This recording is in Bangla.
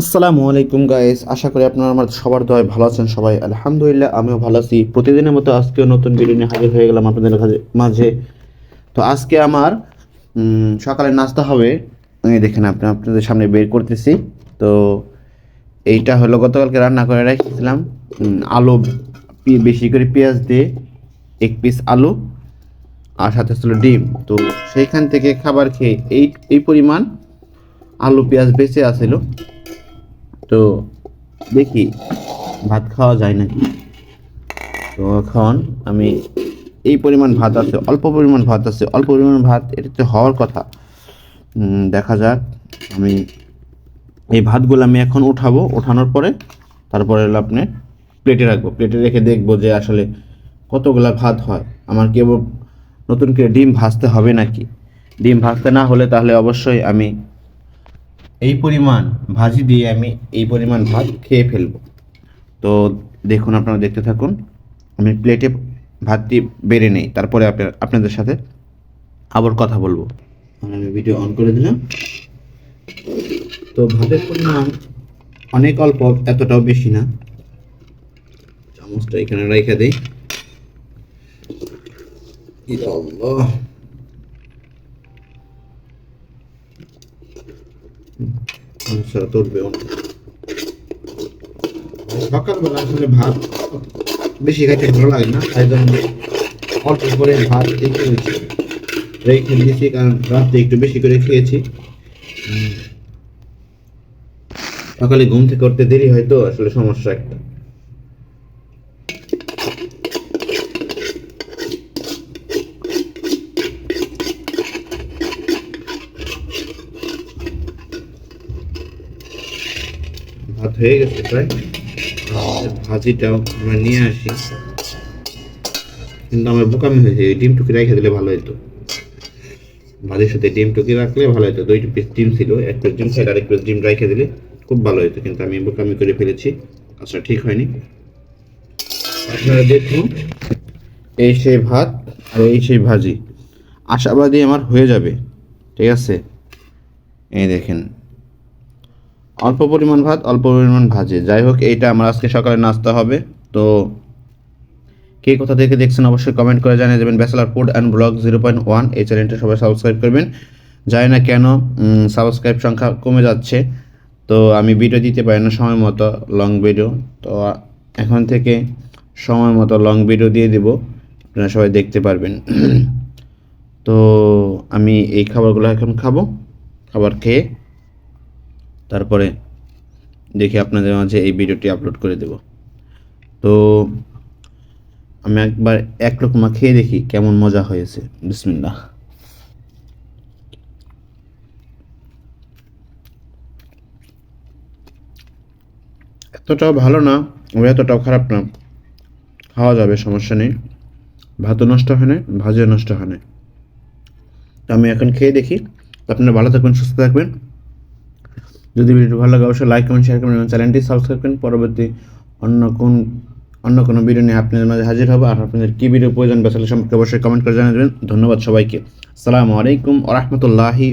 আসসালামু আলাইকুম গাইস আশা করি আপনারা আমার সবার দয় ভালো আছেন সবাই। আলহামদুলিল্লাহ, আমিও ভালো আছি। প্রতিদিনের মতো আজকেও নতুন ভিডিও নিয়ে হাজির হয়ে গেলাম আপনাদের মাঝে। তো আজকে আমার সকালে নাস্তা হবে। দেখেন আপনি আপনাদের সামনে বের করতেছি। তো এইটা হলো গতকালকে রান্না করে রেখেছিলাম। আলু বেশি করে পেঁয়াজ দিয়ে এক পিস আলু, আর সাথে ছিল ডিম। তো সেইখান থেকে খাবার খেয়ে এই এই পরিমাণ আলু পেঁয়াজ বেঁচে আছিল। তো দেখি, ভাত খাওয়া যায় নাকি? তো এখন আমি এই পরিমাণ ভাত আছে, অল্প পরিমাণ ভাত আছে, অল্প পরিমাণ ভাত, এটা তো হওয়ার কথা। দেখা যাক, আমি এই ভাতগুলো আমি এখন উঠাবো, ওঠানোর পরে তারপরে হলো আপনি প্লেটে রাখব। প্লেটে রেখে দেখব যে আসলে কতগুলা ভাত হয়। আমার কেবল নতুন করে ডিম ভাজতে হবে নাকি? ডিম ভাজতে না হলে তাহলে অবশ্যই আমি এই পরিমাণ ভাজি দিয়ে আমি এই পরিমাণ ভাত খেয়ে ফেলব। তো দেখুন, আপনারা দেখতে থাকুন। আমি প্লেটে ভাতটি বেড়ে নেই। তারপরে আপনা- আপনাদের সাথে আবার কথা বলব। আমি ভিডিও অন করে দিলাম। তো ভাতের পরিমাণ অনেক অল্প, এতটাও বেশি না। চামচটা এখানে রেখে দিই। সমস্যাটা তুলবে না সকালবেলা আসলে ভাত বেশি খাইতে ভালো লাগে না, তাই জন্য অল্প করে ভাত একটু রেখে দিয়েছি, কারণ রাত্রে একটু বেশি করে খেয়েছি। সকালে ঘুম থেকে করতে দেরি হয় তো, আসলে সমস্যা একটা। ভাত হয়ে গেছে প্রায়। ভাজিটাও আমরা নিয়ে আসি। কিন্তু আমার বোকামি হয়েছে ডিম টুকি রেখে দিলে ভালো হতো ভাজির সাথে ডিম টুকি রাখলে ভালো হতো দুইটা পিস ডিম ছিল, এক পিস ডিম সাইড আর এক পিস ডিম রেখে দিলে খুব ভালো হতো কিন্তু আমি বোকামি করে ফেলেছি। আচ্ছা ঠিক হয়নি। আপনারা দেখুন, এই সেই ভাত আর এই সেই ভাজি। আশাবাদী আমার হয়ে যাবে। ঠিক আছে? এই দেখেন। অল্প পরিমাণ ভাত, অল্প পরিমাণ ভাজি। যাই হোক, এইটা আমার আজকে সকালে নাস্তা হবে। তো কে কোথা থেকে দেখছেন অবশ্যই কমেন্ট করে জানিয়ে দেবেন। Bachelor food and blog zero point one এই চ্যানেলটা সবাই সাবস্ক্রাইব করবেন। জানি না কেন সাবস্ক্রাইব সংখ্যা কমে যাচ্ছে। তো আমি ভিডিও দিতে পারি না সময় মতো লং ভিডিও তো এখন থেকে সময় মতো লং ভিডিও দিয়ে দেবো। আপনারা সবাই দেখতে পারবেন। তো আমি এই খাবারগুলো এখন খাব। খাবার খেয়ে তারপরে দেখি আপনাদের মাঝে এই ভিডিওটি আপলোড করে দেব। তো আমি একবার এক রকমা খেয়ে দেখি কেমন মজা হয়েছে। বিসমিল্লাহ। এতটাও ভালো না ওই এতটাও খারাপ না। খাওয়া যাবে, সমস্যা নেই। ভাতও নষ্ট হয় না, ভাজিও নষ্ট হয় না। আমি এখন খেয়ে দেখি। আপনারা ভালো থাকবেন, সুস্থ থাকবেন। যদি ভিডিওটি ভালো লাগে, অবশ্যই লাইক কমেন্ট শেয়ার করবেন এবং চ্যানেলটি সাবস্ক্রাইব করুন পরবর্তী অন্য কোন, অন্য কোনো ভিডিও নিয়ে আপনাদের মাঝে হাজির হব। আর আপনাদের কী ভিডিও প্রয়োজন বেসালে সম্পর্কে অবশ্যই কমেন্ট করে জানাবেন ধন্যবাদ সবাইকে। আসসালামু আলাইকুম আ রহমতুল্লাহি